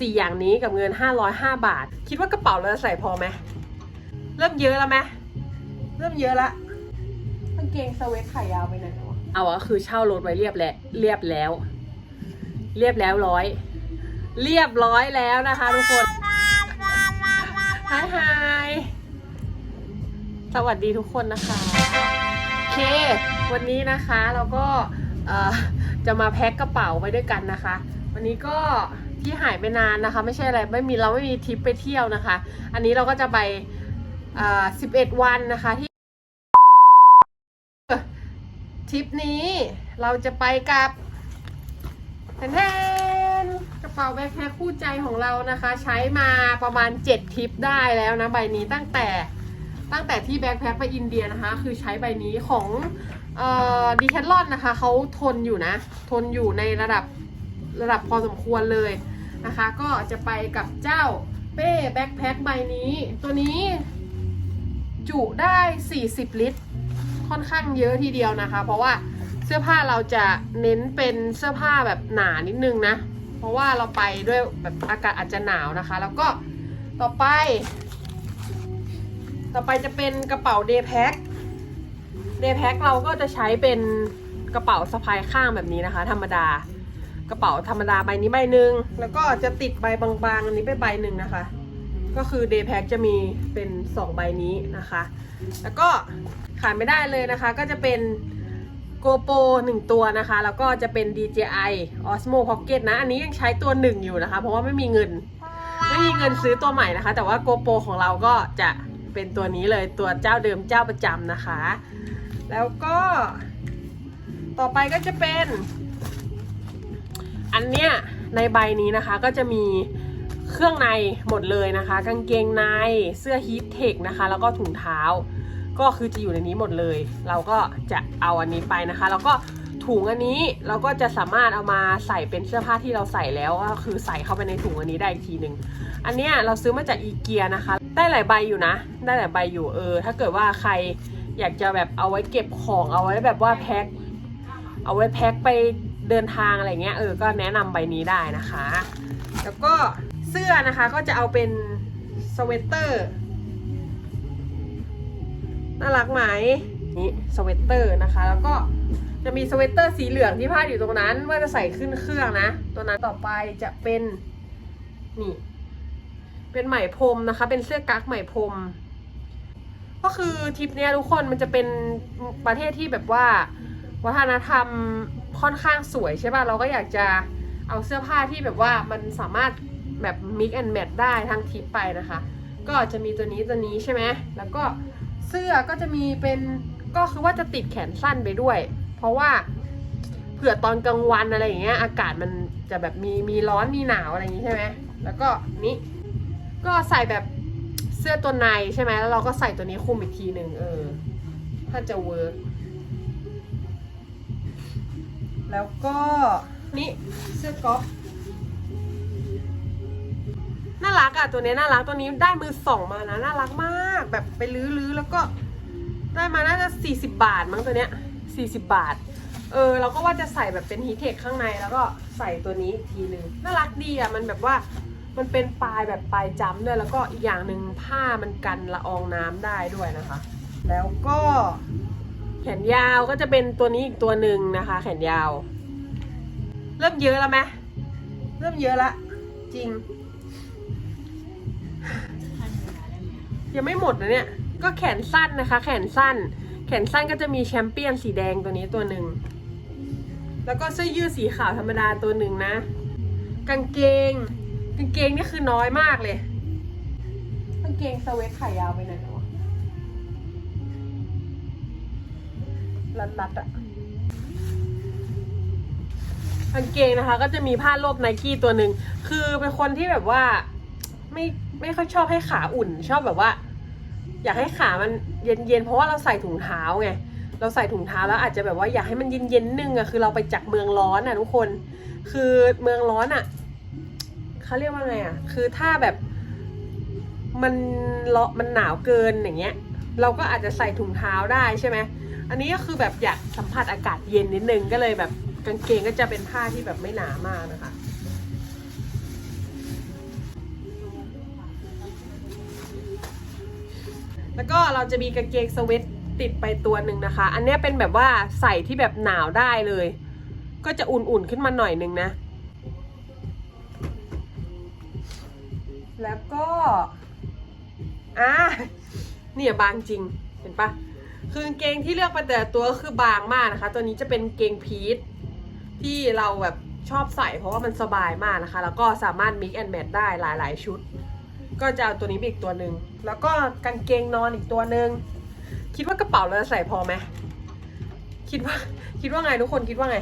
สี่อย่างนี้กับเงิน 505 บาท คิดว่ากระเป๋าเราจะใส่พอไหมเริ่มเยอะแล้วไหมเริ่มเยอะละกางเกงสเวตขายาวไปไหนแล้ววะเอาอะคือเช่ารถไว้เรียบแล้วเรียบแล้ว เรียบแล้วร้อย เรียบร้อยแล้วนะคะ ทุกคนฮายฮายสวัสดีทุกคนนะคะโอเค วันนี้นะคะเราก็เอ่อจะมาแพ็คกระเป๋าไปด้วยกันนะคะ วันนี้ก็ ที่หายไปนานนะคะ ไม่ใช่อะไรไม่มีเราไม่มีทริปไปเที่ยวนะคะ อันนี้เราก็จะไปอ่อ11วันนะคะที่ทริปนี้เราจะไปกับแทนแทนกระเป๋าแบ็คแพ็คคู่ใจของเรานะคะ ใช้มาประมาณ7ทริปได้แล้วนะใบนี้ตั้งแต่ตั้งแต่ที่แบ็คแพ็คไปอินเดียนะคะ คือใช้ใบนี้ของดีแคทลอนนะคะเขาทนอยู่นะ ทนอยู่ในระดับระดับพอสมควรเลย นะคะ ก็จะไปกับเจ้าเป้แบ็คแพ็คใบนี้ ตัวนี้จุได้ 40 ลิตร ค่อนข้างเยอะทีเดียวนะคะ เพราะว่าเสื้อผ้าเราจะเน้นเป็นเสื้อผ้าแบบหนานิดนึงนะ เพราะว่าเราไปด้วยแบบอากาศอาจจะหนาวนะคะ แล้วก็ต่อไป ต่อไปจะเป็นกระเป๋าเดย์แพ็คเดย์แพ็คเราก็จะใช้เป็นกระเป๋าสะพายข้างแบบนี้นะคะ ธรรมดา กระเป๋าธรรมดาใบนี้ใบหนึ่งแล้วก็จะติดใบบางๆ อันนี้ไปใบหนึ่งนะคะ ก็คือเดย์แพ็คจะมีเป็น 2 ใบนี้นะคะ แล้วก็ขาดไม่ได้เลยนะคะ ก็จะเป็นโกโปหนึ่งตัวนะคะ แล้วก็จะเป็น DJI Osmo Pocket นะ อันนี้ยังใช้ตัวหนึ่งอยู่นะคะ เพราะว่าไม่มีเงิน ไม่มีเงินซื้อตัวใหม่นะคะ แต่ว่า GoPro ของเราก็จะเป็นตัวนี้เลยตัวเจ้าเดิมเจ้าประจำนะคะ แล้วก็ต่อไปก็จะเป็น อันเนี้ยในใบนี้นะคะก็จะมีเครื่องในหมดเลยนะคะ กางเกงในเสื้อฮีทเทคนะคะ แล้วก็ถุงเท้า ก็คือจะอยู่ในนี้หมดเลย เราก็จะเอาอันนี้ไปนะคะ แล้วก็ถุงอันนี้เราก็จะสามารถเอามาใส่เป็นเสื้อผ้าที่เราใส่แล้วก็คือใส่เข้าไปในถุงอันนี้ได้อีกทีหนึ่งอันเนี้ยเราซื้อมาจากอีเกียนะคะ ได้หลายใบอยู่นะ ได้หลายใบอยู่เออ ถ้าเกิดว่าใครอยากจะแบบเอาไว้เก็บของเอาไว้แบบว่าแพ็คเอาไว้แพ็คไป เดินทางอะไรเงี้ยเออก็แนะนำใบนี้ได้นะคะ แล้วก็เสื้อนะคะก็จะเอาเป็นสเวตเตอร์น่ารักไหมนี่สเวตเตอร์นะคะ แล้วก็จะมีสเวตเตอร์สีเหลืองที่พาดอยู่ตรงนั้นว่าจะใส่ขึ้นเครื่องนะ ตัวนั้นต่อไปจะเป็นนี่ เป็นไหมพรมนะคะ เป็นเสื้อกั๊กไหมพรมก็คือทริปเนี้ยทุกคนมันจะเป็นประเทศที่แบบว่า วัฒนธรรมค่อนข้างสวยใช่ป่ะ เราก็อยากจะเอาเสื้อผ้าที่แบบว่ามันสามารถแบบ mix and match ได้ทั้งทิปไปนะคะ ก็จะมีตัวนี้ตัวนี้ใช่ไหมแล้วก็เสื้อก็จะมีเป็นก็คือว่าจะติดแขนสั้นไปด้วย เพราะว่าเผื่อตอนกลางวันอะไรอย่างเงี้ยอากาศมันจะแบบมีมีร้อนมีหนาวอะไรอย่างงี้ใช่ไหมแล้วก็นี้ก็ใส่แบบเสื้อตัวในใช่ไหมแล้วเราก็ใส่ตัวนี้คุมอีกทีหนึ่งเออ ถ้าจะเวิร์ก แล้วก็นี่เสื้อก๊อฟน่ารักอะตัวนี้น่ารักตัวนี้ได้มือสองมานะน่ารักมากแบบไปลื้อๆแล้วก็ได้มาน่าจะสี่สิบบาทมั้งตัวเนี้ยสี่สิบบาท เออเราก็ว่าจะใส่แบบเป็นฮีเทคข้างในแล้วก็ใส่ตัวนี้อีกทีหนึ่งน่ารักดีอะมันแบบว่ามันเป็นปลายแบบปลายจ้ำด้วยแล้วก็อีกอย่างหนึ่งผ้ามันกันละอองน้ำได้ด้วยนะคะ แล้วก็ แขนยาวก็จะเป็นตัวนี้อีกตัวหนึ่งนะคะ แขนยาว เริ่มเยอะแล้วไหมเริ่มเยอะละจริง ยังไม่หมดนะเนี่ย ก็แขนสั้นนะคะ แขนสั้น แขนสั้นก็จะมีแชมเปี้ยนสีแดงตัวนี้ตัวหนึ่งแล้วก็เสื้อยืดสีขาวธรรมดาตัวหนึ่งนะ กางเกง กางเกงนี่คือน้อยมากเลย กางเกงสเวตขายาวไปไหน รัดๆอะกางเกงนะคะ ก็จะมีผ้าโลบไนกี้ตัวหนึ่งคือเป็นคนที่แบบว่า ไม่ไม่ค่อยชอบให้ขาอุ่น ชอบแบบว่า อยากให้ขามันเย็นๆเพราะว่าเราใส่ถุงเท้าไงเราใส่ถุงเท้าแล้วอาจจะแบบว่าอยากให้มันเย็นๆนึงอะคือเราไปจากเมืองร้อนอะทุกคน คือเมืองร้อนอะเขาเรียกว่าไงอะคือถ้าแบบมันเลาะมันหนาวเกินอย่างเงี้ย เราก็อาจจะใส่ถุงเท้าได้ใช่ไหม อันนี้ก็คือแบบอยากสัมผัสอากาศเย็นนิดนึงก็เลยแบบกางเกงก็จะเป็นผ้าที่แบบไม่หนามากนะคะ แล้วก็เราจะมีกางเกงสเวตติดไปตัวหนึ่งนะคะ อันนี้เป็นแบบว่าใส่ที่แบบหนาวได้เลย ก็จะอุ่นๆขึ้นมาหน่อยนึงนะ แล้วก็ อ่าเนี่ยบางจริง เห็นปะ คือกางเกงที่เลือกไปแต่ตัวก็คือบางมากนะคะ ตัวนี้จะเป็นเกงพีทที่เราแบบชอบใส่เพราะว่ามันสบายมากนะคะ แล้วก็สามารถ mix and match ได้หลาย ๆ ชุด ก็จะเอาตัวนี้ไปอีกตัวหนึ่งแล้วก็กางเกงนอนอีกตัวหนึ่งคิดว่ากระเป๋าเราจะใส่พอไหมคิดว่าคิดว่าไงทุกคนคิดว่าไง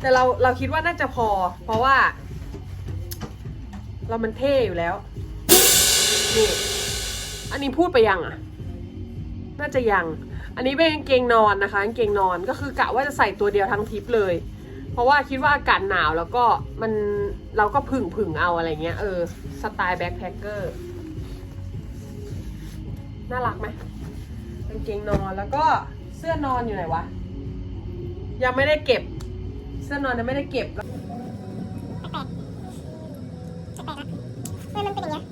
แต่เราเราคิดว่าน่าจะพอ เพราะว่า เรามันเท่อยู่แล้วนี่อันนี้พูดไปยังอะ น่าจะยัง อันนี้เป็นกางเกงนอนนะคะกางเกงนอนก็คือกะว่าจะใส่ตัวเดียวทั้งทริปเลย เพราะว่าคิดว่าอากาศหนาวแล้วก็มันเราก็ผึ่งผึ่งเอาอะไรเงี้ยเออสไตล์แบ็คแพคเกอร์น่ารักไหมกางเกงนอนแล้วก็เสื้อนอนอยู่ไหนวะ ยังไม่ได้เก็บ เสื้อนอนยังไม่ได้เก็บแปลกแปลกนะเออมันเป็นอย่างเงี้ย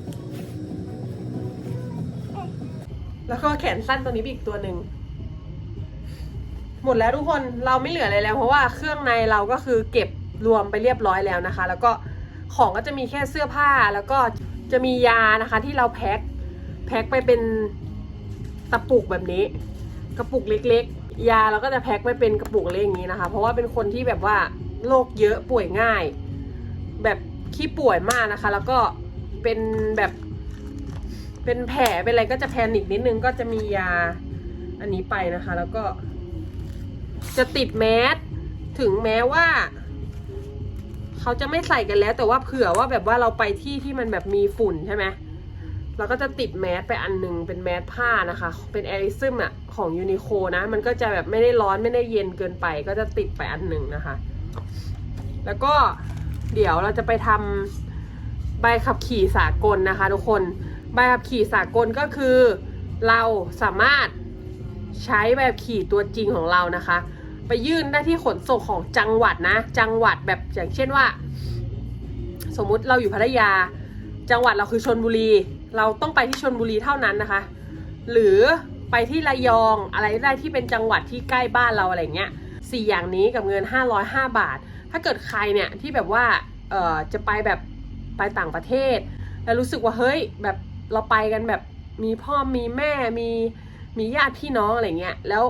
แล้วก็แขนสั้นตัวนี้อีกตัวหนึ่ง หมดแล้วทุกคนเราไม่เหลืออะไรแล้ว เพราะว่าเครื่องในเราก็คือเก็บรวมไปเรียบร้อยแล้วนะคะ แล้วก็ของก็จะมีแค่เสื้อผ้าแล้วก็จะมียานะคะที่เราแพ็คแพ็คไปเป็นตะปุกแบบนี้ กระปุกเล็กๆ ยาเราก็จะแพ็คไปเป็นกระปุกเล็กอย่างนี้นะคะ เพราะว่าเป็นคนที่แบบว่าโรคเยอะป่วยง่าย แบบขี้ป่วยมากนะคะ แล้วก็เป็นแบบเป็นแผลเป็นอะไรก็จะแพนิคนิดนึงก็จะมียาอันนี้ไปนะคะ แล้วก็ จะติดแมสถึงแม้ว่า เขาจะไม่ใส่กันแล้ว แต่ว่าเผื่อว่าแบบว่าเราไปที่ที่มันแบบมีฝุ่นใช่ไหมเราก็จะติดแมสไปอันหนึ่งเป็นแมสผ้านะคะ เป็นแอริซึมอะของยูนิโคนะ มันก็จะแบบไม่ได้ร้อนไม่ได้เย็นเกินไป ก็จะติดไปอันหนึ่งนะคะ แล้วก็เดี๋ยวเราจะไปทำใบขับขี่สากลนะคะ ทุกคน ใบขับขี่สากลก็คือ เราสามารถ ใช้ใบขับขี่ตัวจริงของเรานะคะ ไปยื่นได้ที่ขนส่งของจังหวัดนะ จังหวัดแบบอย่างเช่นว่า สมมุติเราอยู่พัทยา จังหวัดเราคือชนบุรี เราต้องไปที่ชนบุรีเท่านั้นนะคะ หรือไปที่ระยองอะไรได้ที่เป็นจังหวัดที่ใกล้บ้านเราอะไรเงี้ยสี่อย่างนี้กับเงิน 505 บาท ถ้าเกิดใครเนี่ยที่แบบว่าเอ่อจะไปแบบไปต่างประเทศ แล้วรู้สึกว่าเฮ้ยแบบเราไปกันแบบมีพ่อมีแม่มี มีญาติพี่น้องอะไรเงี้ย แล้ว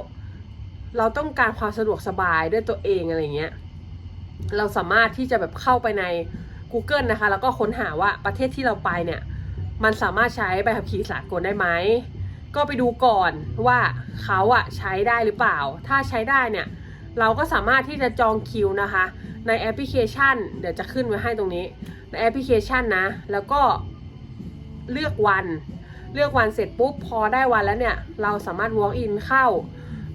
เราต้องการความสะดวกสบายด้วยตัวเองอะไรเงี้ย เราสามารถที่จะแบบเข้าไปใน Google นะคะ แล้วก็ค้นหาว่าประเทศที่เราไปเนี่ย มันสามารถใช้ใบขับขี่สากลได้ไหม ก็ไปดูก่อนว่าเขาอะใช้ได้หรือเปล่า ถ้าใช้ได้เนี่ย เราก็สามารถที่จะจองคิวนะคะ ในแอปพลิเคชัน เดี๋ยวจะขึ้นไว้ให้ตรงนี้ ในแอปพลิเคชันนะ แล้วก็เลือกวัน เลือกวันเสร็จปุ๊บพอได้วันแล้วเนี่ยเราสามารถ walk in เข้า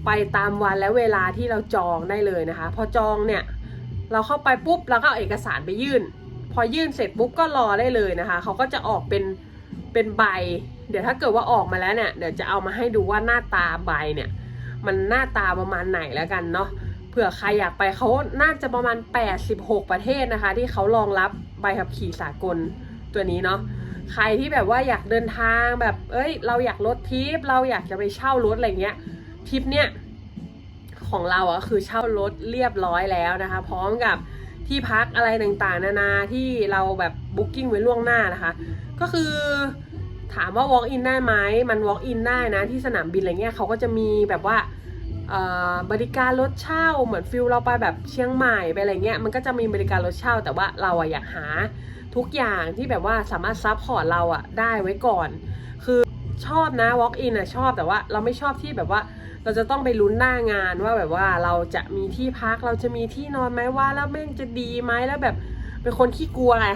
ไปตามวันและเวลาที่เราจองได้เลยนะคะ พอจองเนี่ยเราเข้าไปปุ๊บเราก็เอาเอกสารไปยื่น พอยื่นเสร็จปุ๊บก็รอได้เลยนะคะเขาก็จะออกเป็นเป็นใบ เดี๋ยวถ้าเกิดว่าออกมาแล้วเนี่ยเดี๋ยวจะเอามาให้ดูว่าหน้าตาใบเนี่ยมันหน้าตาประมาณไหนแล้วกันเนาะเผื่อใครอยากไปเขาน่าจะประมาณ 86 ประเทศนะคะ ที่เขารองรับใบขับขี่สากลตัวนี้เนาะ ใครที่แบบว่าอยากเดินทางแบบ เอ้ย เราอยากลดทิป เราอยากจะไปเช่ารถอะไรเงี้ย ทิปเนี้ยของเราอะคือเช่ารถเรียบร้อยแล้วนะคะ พร้อมกับที่พักอะไรต่างๆ นานาที่เราแบบบุ๊กิ้งไว้ล่วงหน้านะคะ ก็คือถามว่า walk in ได้ไหมมัน walk in ได้นะที่สนามบินอะไรเงี้ยเขาก็จะมีแบบว่าบริการรถเช่าเหมือนฟิลเราไปแบบเชียงใหม่ไปอะไรเงี้ยมันก็จะมีบริการรถเช่า แต่ว่าเราอะอยากหา ทุกอย่างที่แบบว่าสามารถซัพพอร์ตเราอะได้ไว้ก่อน คือชอบนะ walk in อะชอบแต่ว่าเราไม่ชอบที่แบบว่า เราจะต้องไปลุ้นหน้างานว่าแบบว่าเราจะมีที่พักเราจะมีที่นอนไหมว่าแล้วแม่งจะดีไหมแล้วแบบเป็นคนขี้กลัวไง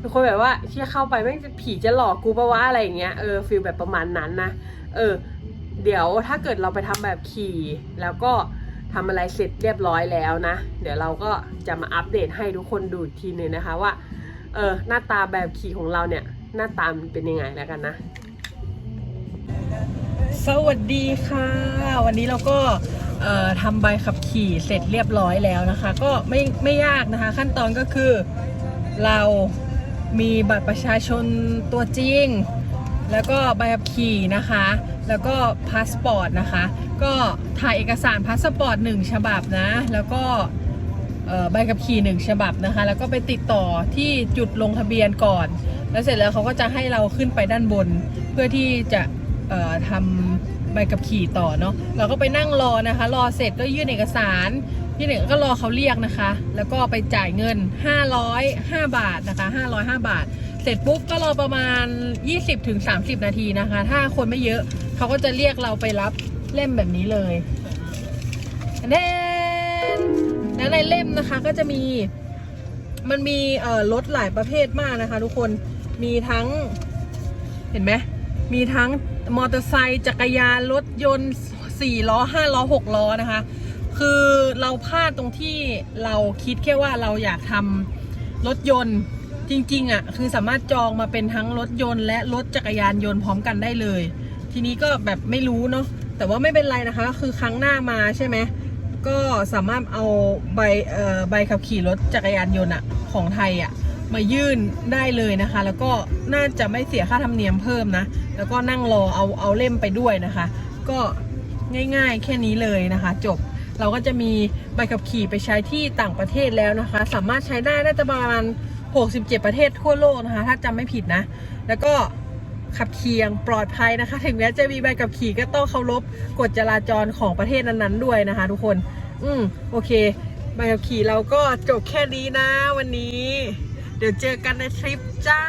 เป็นคนแบบว่าเชี่เข้าไปแม่งจะผีจะหลอกกูปะวะอะไรอย่างเงี้ยเออฟีลแบบประมาณนั้นนะเออ เดี๋ยวถ้าเกิดเราไปทำแบบขี่แล้วก็ทำอะไรเสร็จเรียบร้อยแล้วนะ เดี๋ยวเราก็จะมาอัปเดตให้ทุกคนดูอีกทีหนึงนะคะว่า เออหน้าตาแบบขี่ของเราเนี่ย หน้าตามันเป็นยังไงแล้วกันนะ สวัสดีค่ะ วันนี้เราก็เอ่อทำใบขับขี่เสร็จเรียบร้อยแล้วนะคะ ก็ไม่ไม่ยากนะคะ ขั้นตอนก็คือเรามีบัตรประชาชนตัวจริง แล้วก็ใบขับขี่นะคะ แล้วก็พาสปอร์ตนะคะ ก็ถ่ายเอกสารพาสปอร์ตหนึ่งฉบับนะ แล้วก็ ใบขับขี่หนึ่งฉบับนะคะ แล้วก็ไปติดต่อที่จุดลงทะเบียนก่อน แล้วเสร็จแล้วเขาก็จะให้เราขึ้นไปด้านบน เพื่อที่จะเอ่อทำใบขับขี่ต่อเนาะเราก็ไปนั่งรอนะคะ รอเสร็จก็ยื่นเอกสารที่หนึ่งก็รอเขาเรียกนะคะ แล้วก็ไปจ่ายเงิน 505 บาทนะคะ505 บาท เสร็จปุ๊บก็รอประมาณ 20-30ถึงนาทีนะคะ ถ้าคนไม่เยอะเขาก็จะเรียกเราไปรับเล่มแบบนี้เลยเด่ แล้วในเล่มนะคะก็จะมีมันมีเอ่อรถหลายประเภทมากนะคะ ทุกคนมีทั้งเห็นไหมมีทั้งมอเตอร์ไซค์จักรยานรถยนต์4ล้อ5ล้อ6ล้อนะคะ คือเราพลาดตรงที่เราคิดแค่ว่าเราอยากทำรถยนต์จริงๆอะคือสามารถจองมาเป็นทั้งรถยนต์และรถจักรยานยนต์พร้อมกันได้เลย ทีนี้ก็แบบไม่รู้เนาะแต่ว่าไม่เป็นไรนะคะ คือครั้งหน้ามาใช่ไหม ก็สามารถเอาใบใบขับขี่รถจักรยานยนต์อะของไทยอะมายื่นได้เลยนะคะ แล้วก็น่าจะไม่เสียค่าธรรมเนียมเพิ่มนะ แล้วก็นั่งรอเอาเอาเล่มไปด้วยนะคะ ก็ง่ายๆแค่นี้เลยนะคะ จบเราก็จะมีใบขับขี่ไปใช้ที่ต่างประเทศแล้วนะคะ สามารถใช้ได้น่าจะประมาณ 67 ประเทศทั่วโลกนะคะ ถ้าจำไม่ผิดนะ แล้วก็ ขับขี่อย่างปลอดภัยนะคะ ถึงแม้จะมีใบขับขี่ก็ต้องเคารพกฎจราจรของประเทศนั้นๆด้วยนะคะ ทุกคน อืมโอเค ใบขับขี่เราก็จบแค่นี้นะวันนี้ เดี๋ยวเจอกันในทริปจ้า